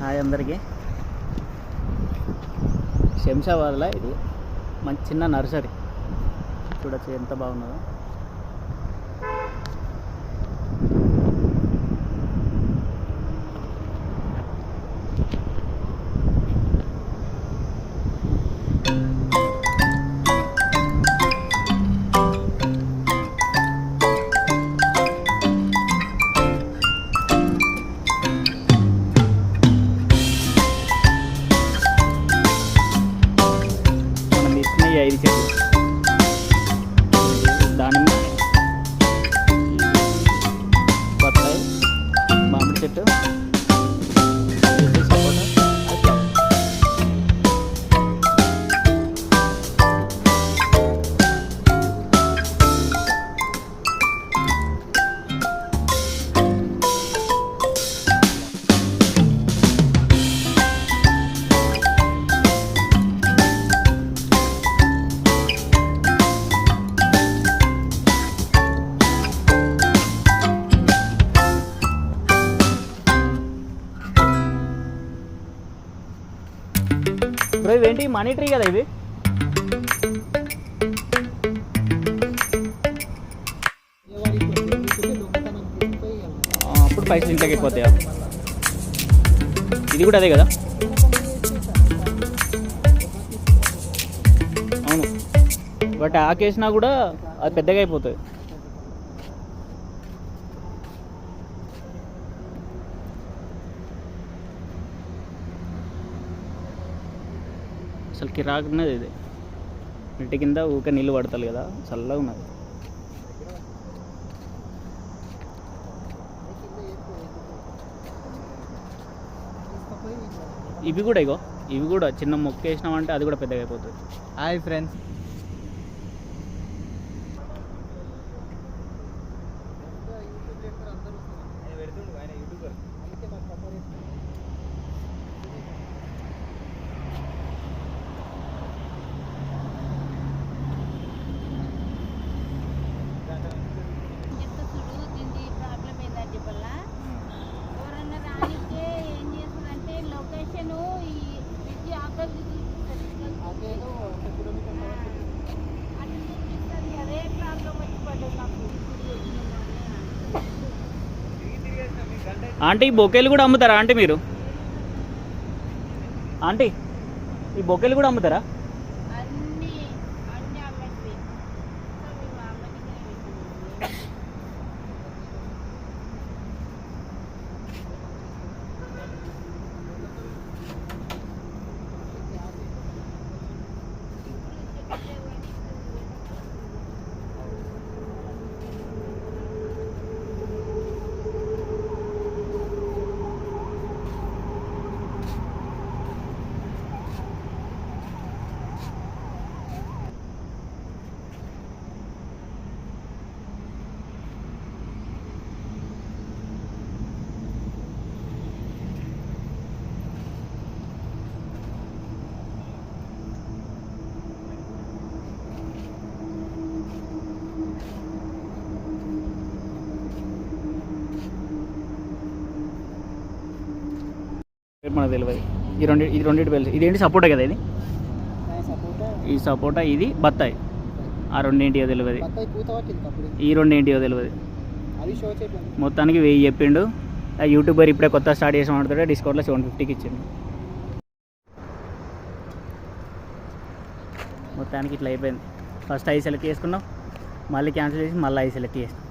Hi అందరికీ. శంషాబాద్లో ఇది. మంచి చిన్న నర్సరీ. చూడొచ్చు ఎంత బాగున్నదో 结 బ్రో ఇవేంటి మానిటరీ కదా ఇవి? అప్పుడు పైసలు ఇంట్లోకి వెళ్ళిపోతాయా ఇది కూడా అదే కదా? అవును. బట్ ఆకేసినా కూడా అది పెద్దగా అయిపోతుంది అసలు కిరాకున్నది ఇది. ఇంటి కింద ఊకే నీళ్ళు పడతారు కదా చల్లగా ఉన్నది. ఇవి కూడా ఇగో ఇవి కూడా చిన్న మొక్క వేసినామంటే అది కూడా పెద్దగా అయిపోతుంది. Hi friends. ఆంటీ ఈ బొకేలు కూడా అమ్ముతారా ఆంటీ మీరు? ఆంటీ ఈ బొకేలు కూడా అమ్ముతారా? మనకు తెలియదు ఈ రెండు ఇది రెండింటి తెలుసు ఇదేంటి? సపోటా కదా ఇది? ఈ సపోటా ఇది బత్తాయి. ఆ రెండేంటియో తెలియదు ఈ రెండేంటియో తెలియదు మొత్తానికి వెయ్యి చెప్పిండు. ఆ యూట్యూబర్ ఇప్పుడే కొత్త స్టార్ట్ చేసి మాట్లాడుతుంటే డిస్కౌంట్లో సెవెన్ ఫిఫ్టీకి ఇచ్చిండు. మొత్తానికి ఇట్లా అయిపోయింది. ఫస్ట్ ఐదు సెలెక్ట్ చేసుకున్నాం. మళ్ళీ క్యాన్సిల్ చేసి మళ్ళీ ఐదు సెలెక్ట్ చేసినాం.